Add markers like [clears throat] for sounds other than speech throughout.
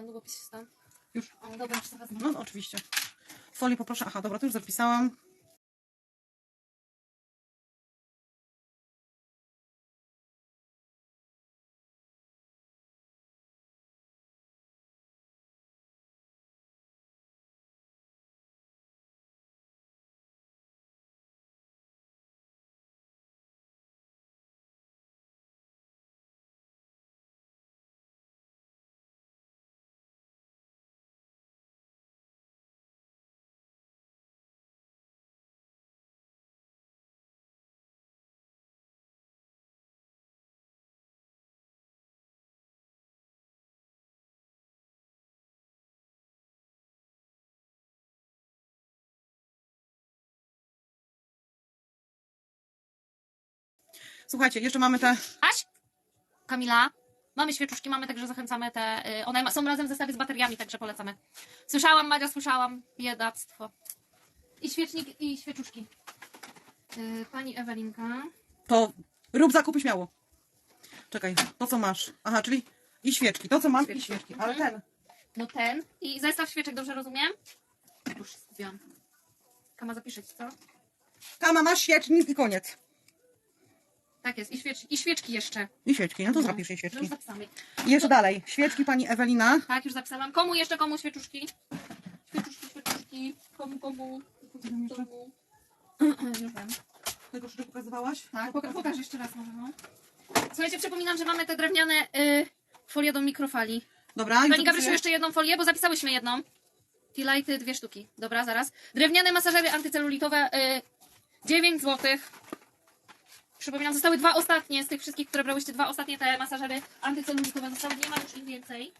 ten długopis stan. Już. Dobra, już to wezmę. No, no oczywiście. Folię poproszę. Aha, dobra, to już zapisałam. Słuchajcie, jeszcze mamy te... Aś? Kamila? Mamy świeczuszki, mamy także zachęcamy te. y, One ma- są razem w zestawie z bateriami, także polecamy. Słyszałam, Madzia, słyszałam. Biedactwo. I świecznik, i świeczuszki. Y, Pani Ewelinka. To rób zakupy śmiało. Czekaj, to co masz? Aha, czyli i świeczki. To co mam i Świeczki. świeczki. Ale Mhm. ten. No ten. I zestaw świeczek, dobrze rozumiem? Już skupiłam. Kama zapiszeć, co? Kama, masz świecznik i koniec. Tak jest. I, świecz, i świeczki jeszcze. I świeczki, no to No. zapisz jej No Już świeczki. zapisamy. I jeszcze dalej. Świeczki pani Ewelina. Tak, już zapisałam. Komu jeszcze, komu świeczuszki? Świeczuszki, świeczuszki. Komu, komu? komu? [clears throat] Już wiem. Tego jeszcze pokazywałaś? Tak, poka- pokaż jeszcze raz może, no. Słuchajcie, przypominam, że mamy te drewniane y, folie do mikrofali. Dobra, i Pani Gabrysiu, jeszcze jedną folię, bo zapisałyśmy jedną. T-lighty, dwie sztuki. Dobra, zaraz. Drewniane masażery antycelulitowe, y, 9 zł. Przypominam, zostały dwa ostatnie z tych wszystkich, które brałyście. Dwa ostatnie te masażery antycelulitowe zostały. Nie ma już ich więcej.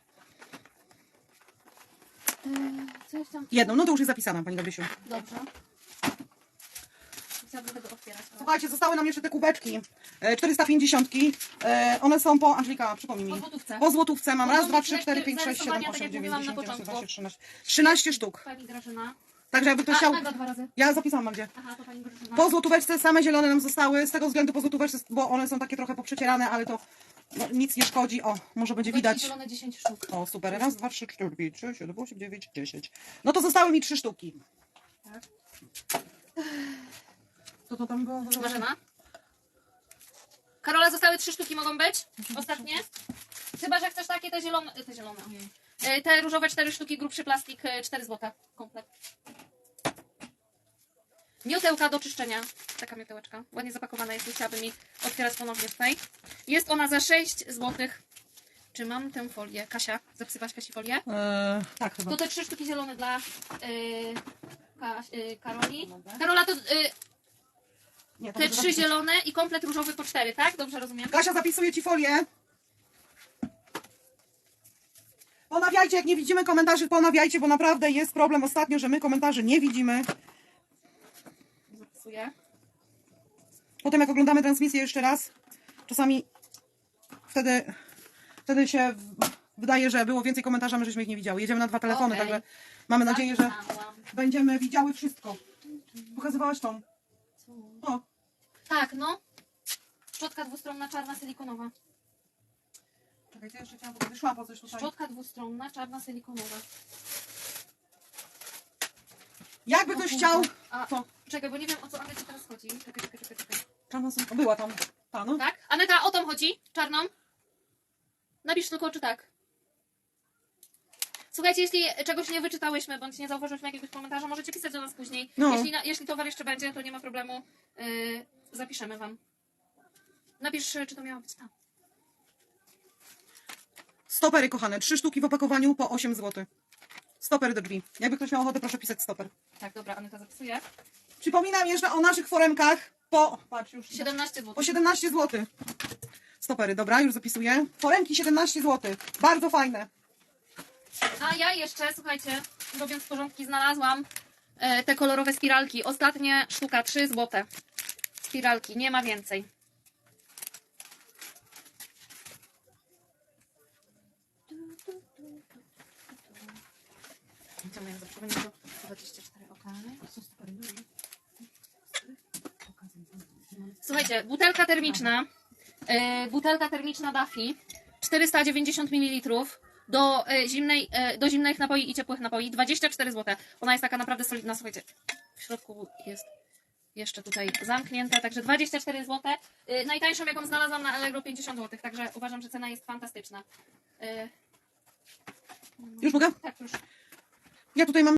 Y, co ja chciałam? Jedną, no to już jest zapisana pani Gabrysiu. Dobrze. Chciałabym tego otwierać. Słuchajcie, zostały nam jeszcze te kubeczki. E, 450. E, one są po, Angelika, przypomnij mi. Po złotówce. Po złotówce mam raz, dwa, trzy, cztery, pięć, sześć, siedem, zarysowania, tak osiem, jak dziewięć, mówiłam na dziesięć, jedenaście, początku. dwanaście, trzynaście. 13 sztuk. Pani Grażyna. Także jakby ktoś chciał... Aga dwa razy. Ja zapisałam Magdzie. Aha, to pani Grażyna. Po złotóweczce same zielone nam zostały, z tego względu po złotóweczce, bo one są takie trochę poprzecierane, ale to no, nic nie szkodzi. O, może będzie Widać. zielone 10 sztuk. O, super. Raz, dwa, trzy, cztery, pięć, sześć, siedem, osiem, dziewięć, dziesięć. No to zostały mi trzy sztuki. Tak. Co to tam było? Marzena? Karola, zostały trzy sztuki, mogą być? Ostatnie? Chyba, że chcesz takie, te zielone, te zielone. E, Te różowe cztery sztuki, grubszy plastik, e, 4 zł. Komplet. Miotełka do czyszczenia. Taka miotełeczka. Ładnie zapakowana jest, nie chciałabym jej otwierać ponownie tutaj. Jest ona za 6 zł. Czy mam tę folię? Kasia, zapisywałaś Kasi folię? Eee, tak chyba. To te trzy sztuki zielone dla yy, yy, Karoli. Karola to yy, Nie, to te trzy zapisać. zielone i komplet różowy po cztery, tak? Dobrze rozumiem? Kasia, zapisuję ci folię. Ponawiajcie, jak nie widzimy komentarzy, ponawiajcie, bo naprawdę jest problem ostatnio, że my komentarzy nie widzimy. Zapisuję. Potem jak oglądamy transmisję jeszcze raz, czasami wtedy, wtedy się wydaje, że było więcej komentarzy, my żeśmy ich nie widziały. Jedziemy na dwa telefony, Okej. także mamy nadzieję, że będziemy widziały wszystko. Pokazywałaś tą. O, Tak, no. Szczotka dwustronna, czarna, silikonowa. czekaj, to jeszcze chciałam, bo wyszła po coś tutaj. Szczotka dwustronna, czarna, silikonowa. Jakby ktoś chciał, A, to czekaj, bo nie wiem o co Anecie teraz chodzi. Czekaj, czekaj, czekaj, czekaj. czarna są- była tam. Ta, no. Tak? Aneta, o tą chodzi? Czarną? Napisz tylko, czy tak. Słuchajcie, jeśli czegoś nie wyczytałyśmy, bądź nie zauważyliśmy jakiegoś komentarza, możecie pisać do nas później. No. Jeśli, na, jeśli towar jeszcze będzie, to nie ma problemu. Yy, zapiszemy wam. Napisz, czy to miało być tam. Stopery, kochane. Trzy sztuki w opakowaniu po 8 zł. Stoper do drzwi. Jakby ktoś miał ochotę, proszę pisać stoper. Tak, dobra, Aneta zapisuje. Przypominam jeszcze o naszych foremkach po... Patrz, już 17 zł. Po 17 zł. Stopery, dobra, już zapisuję. Foremki 17 zł. Bardzo fajne. A ja jeszcze, słuchajcie, robiąc porządki, znalazłam e, te kolorowe spiralki. Ostatnie sztuka, 3 zł. Spiralki, nie ma więcej. Co miałem zawsze będzie to 24, okej. Słuchajcie, butelka termiczna. e, butelka termiczna Daffy. 490 ml. do, e, zimnej, e, do zimnych napoi i ciepłych napoi. 24 zł. Ona jest taka naprawdę solidna, słuchajcie. W środku jest jeszcze tutaj zamknięte, także 24 zł. Najtańszą jaką znalazłam na Allegro 50 zł, także uważam, że cena jest fantastyczna. Już mogę? tak, już. Ja tutaj mam